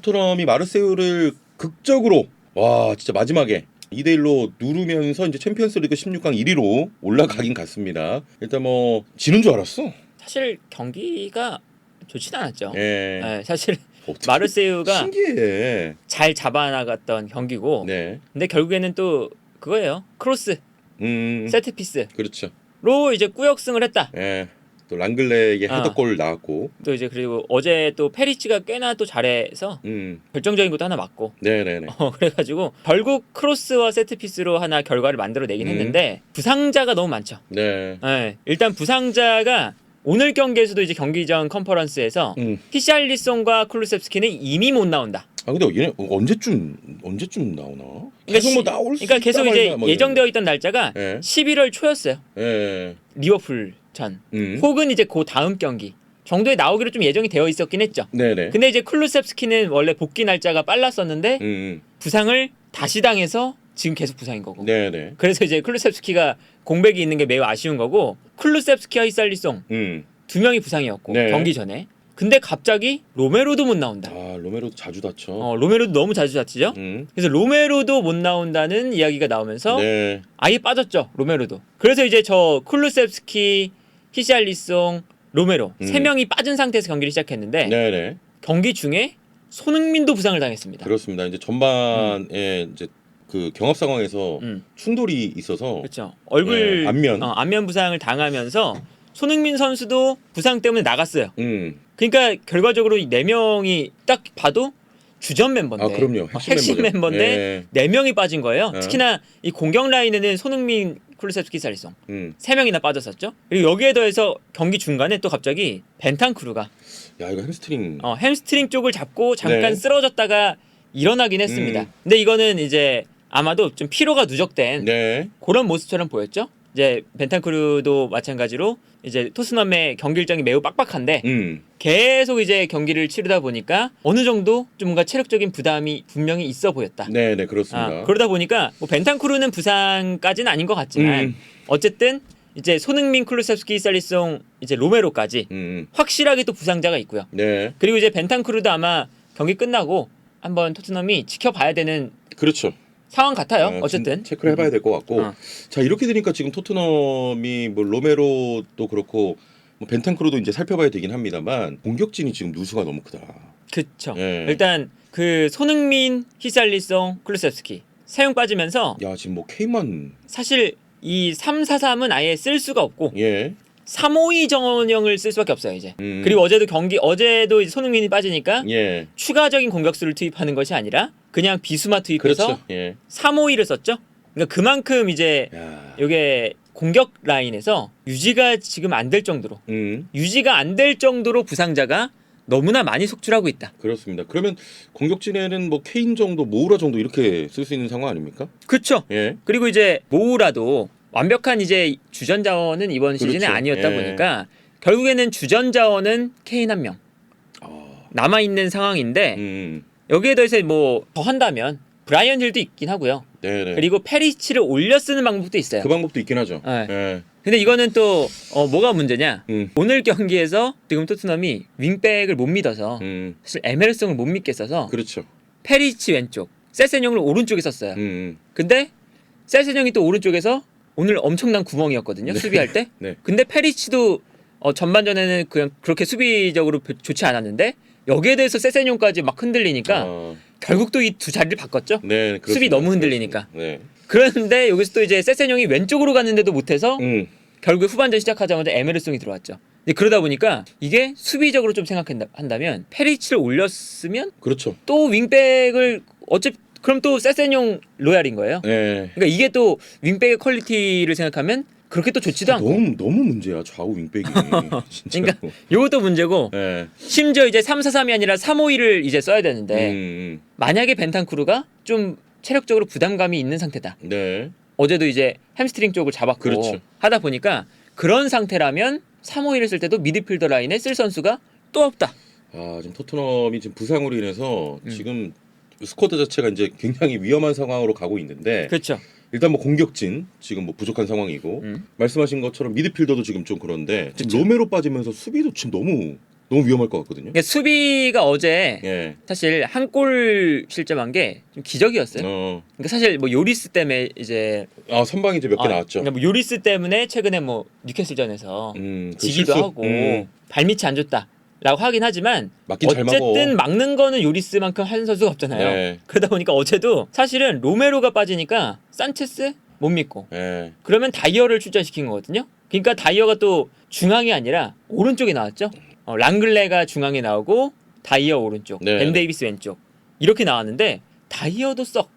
토트넘이 마르세유를 극적으로 와 진짜 마지막에 2대 1로 누르면서 이제 챔피언스 리그 16강 1위로 올라가긴 갔습니다. 일단 뭐 지는 줄 알았어. 사실 경기가 좋지는 않았죠. 예. 네, 사실 마르세유가 신기해. 잘 잡아나갔던 경기고, 네. 근데 결국에는 또 그거예요. 크로스, 음. 세트피스로 그렇죠. 이제 꾸역승을 했다. 예. 또 랑글레의 아. 헤더골 나왔고. 또 이제 그리고 어제 또 페리치가 꽤나 또 잘해서 음. 결정적인 것도 하나 맞고. 네네네. 어, 그래가지고 결국 크로스와 세트피스로 하나 결과를 만들어내긴 음. 했는데 부상자가 너무 많죠. 네. 네, 일단 부상자가 오늘 경기에서도 이제 경기 전 컨퍼런스에서 음. 히샬리송과 클루셉스키는 이미 못 나온다. 아 근데 얘네 언제쯤 언제쯤 나오나? 그러니까 계속 뭐 시- 나올 수 그러니까 계속 있다 이제 말이야, 뭐 예정되어 있던 날짜가 이런. 11월 초였어요. 예. 예. 리버풀 전 음. 혹은 이제 그 다음 경기 정도에 나오기로 좀 예정이 되어 있었긴 했죠. 네네. 근데 이제 클루셉스키는 원래 복귀 날짜가 빨랐었는데 음. 부상을 다시 당해서 지금 계속 부상인 거고. 음. 네네. 그래서 이제 클루셉스키가 공백이 있는 게 매우 아쉬운 거고 클루셉스키와 히살리송 음. 두 명이 부상이었고 네. 경기 전에. 근데 갑자기 로메로도 못 나온다. 아 로메로 자주 다쳐. 어, 로메로도 너무 자주 다치죠. 음. 그래서 로메로도 못 나온다는 이야기가 나오면서 네. 아예 빠졌죠 로메로도. 그래서 이제 저 쿨루셉스키, 히샬리송, 로메로 음. 세 명이 빠진 상태에서 경기를 시작했는데 네네. 경기 중에 손흥민도 부상을 당했습니다. 그렇습니다. 이제 전반에 이제 그 경합 상황에서 음, 충돌이 있어서 그렇죠. 얼굴 네, 안면. 어, 안면 부상을 당하면서 손흥민 선수도 부상 때문에 나갔어요. 음. 그러니까 결과적으로 이네 명이 딱 봐도 주전 멤버인데 아 그럼요. 어, 핵심, 핵심 멤버죠. 멤버인데 예. 네 명이 빠진 거예요. 네. 특히나 이 공격 라인에는 손흥민, 쿨루셉스키, 살리송 음. 세 명이나 빠졌었죠. 그리고 여기에 더해서 경기 중간에 또 갑자기 벤탄크루가 야 이거 햄스트링. 어, 햄스트링 쪽을 잡고 잠깐 네. 쓰러졌다가 일어나긴 했습니다. 음. 근데 이거는 이제 아마도 좀 피로가 누적된 네. 그런 모습처럼 보였죠. 이제 벤탄크루도 마찬가지로 이제 토스넘의 경기 일정이 매우 빡빡한데 음. 계속 이제 경기를 치르다 보니까 어느 정도 좀 뭔가 체력적인 부담이 분명히 있어 보였다. 네 네 그렇습니다. 아, 그러다 보니까 뭐 벤탄쿠르는 부상까지는 아닌 것 같지만 음. 어쨌든 이제 손흥민, 클루셉스키, 살리송, 이제 로메로까지 음. 확실하게 또 부상자가 있고요. 네. 그리고 이제 벤탄쿠르도 아마 경기 끝나고 한번 토트넘이 지켜봐야 되는 그렇죠. 상황 같아요. 어, 어쨌든 진- 체크를 해봐야 될 것 같고 어. 자 이렇게 되니까 지금 토트넘이 뭐 로메로도 그렇고 뭐 벤탄크로도 이제 살펴봐야 되긴 합니다만 공격진이 지금 누수가 너무 크다. 그쵸. 예. 일단 그 손흥민, 히살리송, 클루셉스키 세용 빠지면서 야 지금 뭐 K만 사실 이 3-4-3은 아예 쓸 수가 없고 예. 3-5-2 정원형을 쓸 수밖에 없어요 이제. 음. 그리고 어제도 경기 어제도 이제 손흥민이 빠지니까 예. 추가적인 공격수를 투입하는 것이 아니라 그냥 비수마 투입해서 그렇죠. 예. 3-5-2를 썼죠. 그러니까 그만큼 이제 야. 이게 공격 라인에서 유지가 지금 안 될 정도로 음. 유지가 안 될 정도로 부상자가 너무나 많이 속출하고 있다. 그렇습니다. 그러면 공격진에는 뭐 케인 정도, 모우라 정도 이렇게 쓸 수 있는 상황 아닙니까? 그렇죠. 예. 그리고 이제 모우라도 완벽한 이제 주전 자원은 이번 시즌에 그렇죠. 아니었다 예. 보니까 결국에는 주전 자원은 케인 한명 아. 남아 있는 상황인데 음. 여기에 더해서 뭐 더 한다면 브라이언 힐도 있긴 하고요. 네네. 그리고 페리치를 올려 쓰는 방법도 있어요. 그 방법도 있긴 하죠. 네. 예. 근데 이거는 또 어, 뭐가 문제냐? 음. 오늘 경기에서 지금 토트넘이 윙백을 못 믿어서 음. 사실 에메르송을 못 믿겠어서 그렇죠. 페리치 왼쪽, 세센용을 오른쪽에 썼어요. 음, 음. 근데 세센용이 또 오른쪽에서 오늘 엄청난 구멍이었거든요. 네. 수비할 때. 네. 근데 페리치도 어, 전반전에는 그냥 그렇게 수비적으로 벼- 좋지 않았는데 여기에 대해서 세센용까지 막 흔들리니까 아, 결국 또 이 두 자리를 바꿨죠. 네. 그렇습니다. 수비 너무 흔들리니까. 네. 그런데 여기서 또 이제 세센용이 왼쪽으로 갔는데도 못해서 음. 결국 후반전 시작하자마자 에메르송이 들어왔죠. 근데 그러다 보니까 이게 수비적으로 좀 생각한다면 페리치를 올렸으면 그렇죠. 또 윙백을 어째 그럼 또 세센용 로얄인 거예요. 네. 그러니까 이게 또 윙백의 퀄리티를 생각하면 그렇게 또 좋지도 않고. 너무 너무 문제야 좌우 윙백이 진짜. 그러니까 요것도 문제고 네. 심지어 이제 3-4-3이 아니라 3-5-2를 이제 써야 되는데 음, 만약에 벤탄쿠르가 좀 체력적으로 부담감이 있는 상태다. 음. 네. 어제도 이제 햄스트링 쪽을 잡았고 그렇죠. 하다 보니까 그런 상태라면 3-5-2를 쓸 때도 미드필더 라인에 쓸 선수가 또 없다. 아 지금 토트넘이 지금 부상으로 인해서 음. 지금 스쿼드 자체가 이제 굉장히 위험한 상황으로 가고 있는데 그렇죠. 일단 뭐 공격진 지금 뭐 부족한 상황이고 음. 말씀하신 것처럼 미드필더도 지금 좀 그런데 지금 그쵸. 로메로 빠지면서 수비도 지금 너무 너무 위험할 것 같거든요. 그러니까 수비가 어제 예. 사실 한 골 실점한 게 좀 기적이었어요. 어. 그러니까 사실 뭐 요리스 때문에 이제 아 선방이 이제 몇 개 아, 나왔죠. 그러니까 뭐 요리스 때문에 최근에 뭐 뉴캐슬전에서 음, 그 지기도 실수. 하고 음, 발밑이 안 좋다 라고 하긴 하지만 맞긴 잘 막어. 어쨌든 막는 거는 요리스만큼 한 선수가 없잖아요. 네. 그러다 보니까 어제도 사실은 로메로가 빠지니까 산체스 못 믿고 예. 그러면 다이어를 출전시킨 거거든요. 그러니까 다이어가 또 중앙이 아니라 오른쪽에 나왔죠. 어, 랑글레가 중앙에 나오고 다이어 오른쪽, 네. 벤 데이비스 왼쪽 이렇게 나왔는데 다이어도 썩.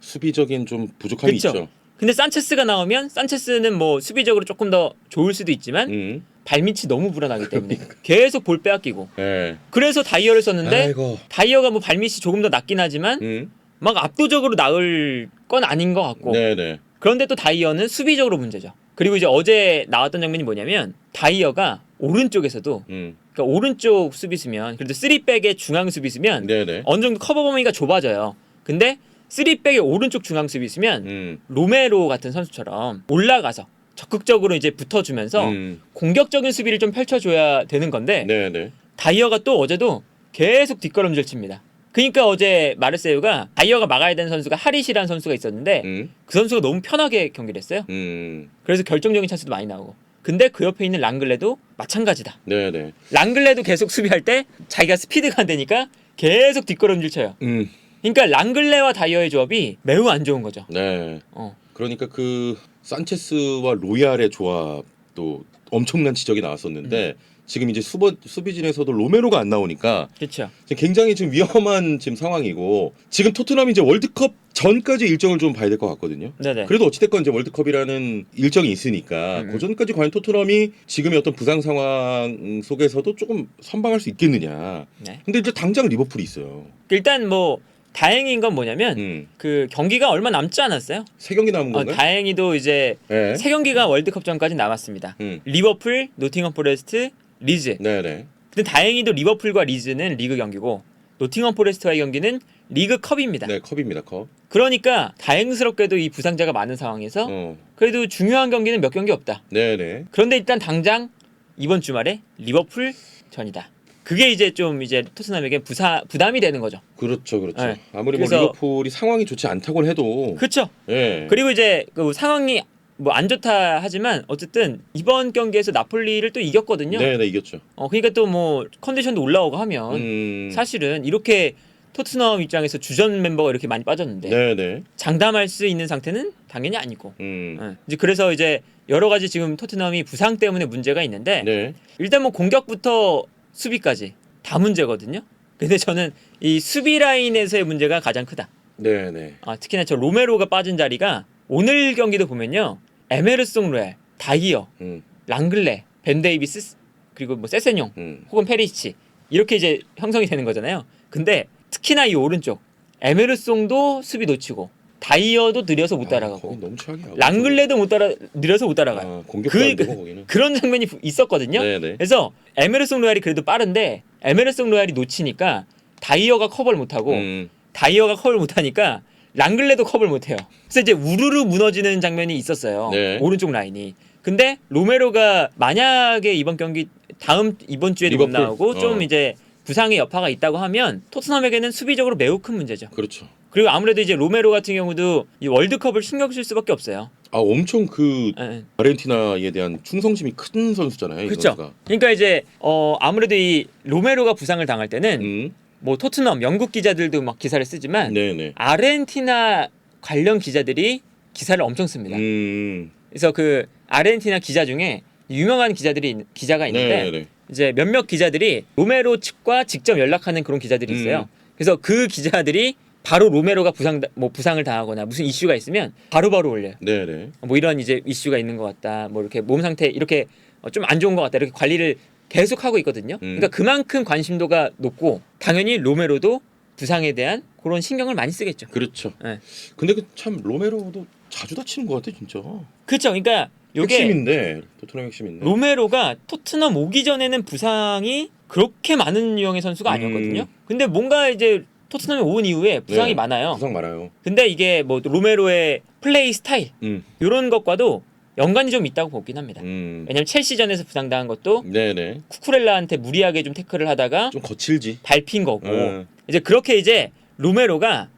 수비적인 좀 부족함이 그쵸. 있죠. 근데 산체스가 나오면 산체스는 뭐 수비적으로 조금 더 좋을 수도 있지만 음. 발밑이 너무 불안하기 때문에 계속 볼 빼앗기고 예. 그래서 다이어를 썼는데 아이고. 다이어가 뭐 발밑이 조금 더 낮긴 하지만 음. 막 압도적으로 나을 건 아닌 것 같고 네, 네. 그런데 또 다이어는 수비적으로 문제죠. 그리고 이제 어제 나왔던 장면이 뭐냐면 다이어가 오른쪽에서도 음. 그러니까 오른쪽 수비수면 그래도 3백의 중앙 수비수면 네, 네. 어느 정도 커버 범위가 좁아져요. 근데 3백의 오른쪽 중앙 수비수면 음. 로메로 같은 선수처럼 올라가서 적극적으로 이제 붙어주면서 음. 공격적인 수비를 좀 펼쳐줘야 되는 건데 네, 네. 다이어가 또 어제도 계속 뒷걸음질 칩니다. 그러니까 어제 마르세유가 다이어가 막아야 되는 선수가 하리시라는 선수가 있었는데 음. 그 선수가 너무 편하게 경기를 했어요. 음. 그래서 결정적인 찬스도 많이 나오고. 근데 그 옆에 있는 랑글레도 마찬가지다. 네, 네. 랑글레도 계속 수비할 때 자기가 스피드가 안 되니까 계속 뒷걸음질 쳐요. 음. 그러니까 랑글레와 다이어의 조합이 매우 안 좋은 거죠. 네. 어. 그러니까 그 산체스와 로얄의 조합도 엄청난 지적이 나왔었는데 지금 이제 수버, 수비진에서도 로메로가 안 나오니까 그렇죠. 지금 굉장히 지금 위험한 지금 상황이고 지금 토트넘이 이제 월드컵 전까지 일정을 좀 봐야 될 것 같거든요. 네네. 그래도 어찌됐건 이제 월드컵이라는 일정이 있으니까 음. 그 전까지 과연 토트넘이 지금의 어떤 부상 상황 속에서도 조금 선방할 수 있겠느냐. 네. 근데 이제 당장 리버풀이 있어요. 일단 뭐 다행인 건 뭐냐면 음. 그 경기가 얼마 남지 않았어요. 세 경기 남은 어, 건가요? 다행히도 이제 네. 세 경기가 월드컵 전까지 남았습니다. 음. 리버풀, 노팅엄 포레스트, 리즈. 네, 네. 근데 다행히도 리버풀과 리즈는 리그 경기고 노팅엄 포레스트와의 경기는 리그 컵입니다. 네, 컵입니다, 컵. 그러니까 다행스럽게도 이 부상자가 많은 상황에서 어. 그래도 중요한 경기는 몇 경기 없다. 네, 네. 그런데 일단 당장 이번 주말에 리버풀 전이다. 그게 이제 좀 이제 토트넘에게 부사 부담이 되는 거죠. 그렇죠, 그렇죠. 네. 아무리 뭐 그래서- 리버풀이 상황이 좋지 않다고 해도 그렇죠. 예. 그리고 이제 그 상황이 뭐 안 좋다 하지만 어쨌든 이번 경기에서 나폴리를 또 이겼거든요. 네, 네, 이겼죠. 어 그러니까 또 뭐 컨디션도 올라오고 하면 음. 사실은 이렇게 토트넘 입장에서 주전 멤버가 이렇게 많이 빠졌는데 네, 네. 장담할 수 있는 상태는 당연히 아니고. 음. 어, 이제 그래서 이제 여러 가지 지금 토트넘이 부상 때문에 문제가 있는데 네. 일단 뭐 공격부터 수비까지 다 문제거든요. 근데 저는 이 수비 라인에서의 문제가 가장 크다. 네, 네. 아, 특히나 저 로메로가 빠진 자리가 오늘 경기도 보면요. 에메르송 로얄, 다이어, 음. 랑글레, 벤 데이비스 그리고 뭐 세세뇽 음. 혹은 페리치 이렇게 이제 형성이 되는 거잖아요. 근데 특히나 이 오른쪽 에메르송도 수비 놓치고 다이어도 느려서 못 아, 따라가고 너무 최악이야. 랑글레도 못 따라 느려서 못 따라가요. 아, 공격도 그- 안 되고 거기는. 그런 장면이 부- 있었거든요. 네, 네. 그래서 에메르송 로얄이 그래도 빠른데 에메르송 로얄이 놓치니까 다이어가 커버를 못하고 음. 다이어가 커버를 못하니까 랑글레도 커버를 못해요. 그래서 이제 우르르 무너지는 장면이 있었어요. 네. 오른쪽 라인이. 근데 로메로가 만약에 이번 경기 다음 이번 주에도 못 리버풀. 나오고 좀 어. 이제 부상의 여파가 있다고 하면 토트넘에게는 수비적으로 매우 큰 문제죠. 그렇죠. 그리고 아무래도 이제 로메로 같은 경우도 이 월드컵을 신경 쓸 수밖에 없어요. 아, 엄청 그 예, 예. 아르헨티나에 대한 충성심이 큰 선수잖아요, 이 그렇죠. 선수가. 그러니까 이제 어 아무래도 이 로메로가 부상을 당할 때는 음. 뭐 토트넘 영국 기자들도 막 기사를 쓰지만 네, 네. 아르헨티나 관련 기자들이 기사를 엄청 씁니다. 음. 그래서 그 아르헨티나 기자 중에 유명한 기자들이 있- 기자가 있는데 네, 네. 이제 몇몇 기자들이 로메로 측과 직접 연락하는 그런 기자들이 있어요. 음. 그래서 그 기자들이 바로 로메로가 부상 뭐 부상을 당하거나 무슨 이슈가 있으면 바로바로 올려요. 네, 네. 뭐 이런 이제 이슈가 있는 것 같다. 뭐 이렇게 몸 상태 이렇게 어, 좀안 좋은 것 같다. 이렇게 관리를 계속 하고 있거든요. 음. 그러니까 그만큼 관심도가 높고 당연히 로메로도 부상에 대한 그런 신경을 많이 쓰겠죠. 그렇죠. 네. 근데 그 참 로메로도 자주 다치는 것 같아, 진짜. 그렇죠. 그러니까 요게 핵심인데 토트넘 핵심인데. 로메로가 토트넘 오기 전에는 부상이 그렇게 많은 유형의 선수가 음. 아니었거든요. 근데 뭔가 이제 토트넘에 온 이후에 부상이 네. 많아요. 부상 많아요. 근데 이게 뭐 로메로의 플레이 스타일 음. 이런 것과도 연관이 좀 있다고 보긴 합니다. 음. 왜냐면 첼시전에서 부상당한 것도 네네. 쿠쿠렐라한테 무리하게 좀 태클을 하다가 좀 거칠지. 밟힌 거고 어. 이제 그렇게 이제 로메로가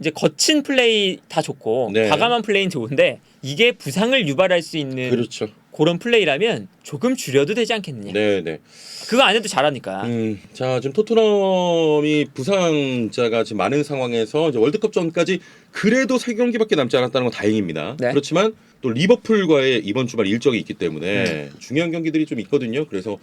이제 거친 플레이 다 좋고 네. 과감한 플레이는 좋은데 이게 부상을 유발할 수 있는 그렇죠. 그런 플레이라면 조금 줄여도 되지 않겠느냐. 네 네. 그거 안 해도 잘하니까. 음, 자 지금 토트넘이 부상자가 지금 많은 상황에서 이제 월드컵 전까지 그래도 세 경기밖에 남지 않았다는 건 다행입니다. 네. 그렇지만 또 리버풀과의 이번 주말 일정이 있기 때문에 음. 중요한 경기들이 좀 있거든요. 그래서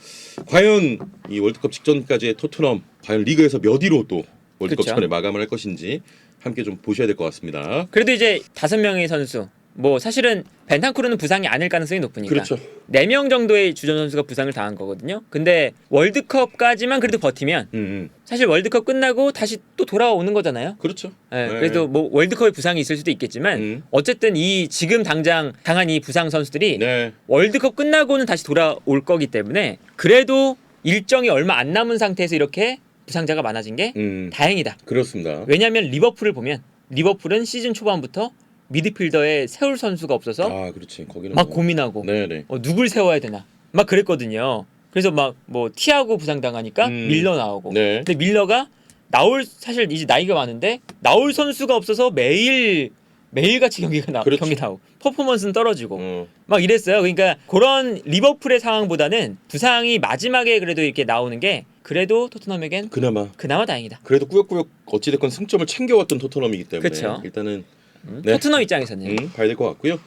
과연 이 월드컵 직전까지의 토트넘 과연 리그에서 몇 위로 또 월드컵 그쵸. 전에 마감을 할 것인지 함께 좀 보셔야 될 것 같습니다. 그래도 이제 다섯 명의 선수 뭐 사실은 벤탄쿠르는 부상이 아닐 가능성이 높으니까 그렇죠. 네명 정도의 주전 선수가 부상을 당한 거거든요. 근데 월드컵까지만 그래도 버티면 음, 음. 사실 월드컵 끝나고 다시 또 돌아오는 거잖아요. 그렇죠. 예, 네. 그래도 뭐 월드컵에 부상이 있을 수도 있겠지만 음. 어쨌든 이 지금 당장 당한 이 부상 선수들이 네. 월드컵 끝나고는 다시 돌아올 거기 때문에 그래도 일정이 얼마 안 남은 상태에서 이렇게 부상자가 많아진 게 음, 다행이다. 그렇습니다. 왜냐하면 리버풀을 보면 리버풀은 시즌 초반부터 미드필더에 세울 선수가 없어서 아, 그렇지. 거기는 막 뭐- 고민하고 네 네. 어, 누굴 세워야 되나 막 그랬거든요. 그래서 막 뭐 티아고 부상 당하니까 음. 밀러 나오고. 네. 근데 밀러가 나올 사실 이제 나이가 많은데 나올 선수가 없어서 매일 매일 같이 경기가 나 그렇죠. 경기 나오고 퍼포먼스는 떨어지고 어, 막 이랬어요. 그러니까 그런 리버풀의 상황보다는 부상이 마지막에 그래도 이렇게 나오는 게 그래도 토트넘에겐 그나마 그나마 다행이다. 그래도 꾸역꾸역 어찌됐건 승점을 챙겨왔던 토트넘이기 때문에 그쵸. 일단은 음? 네. 토트넘 입장에서는 음, 봐야 될 것 같고요.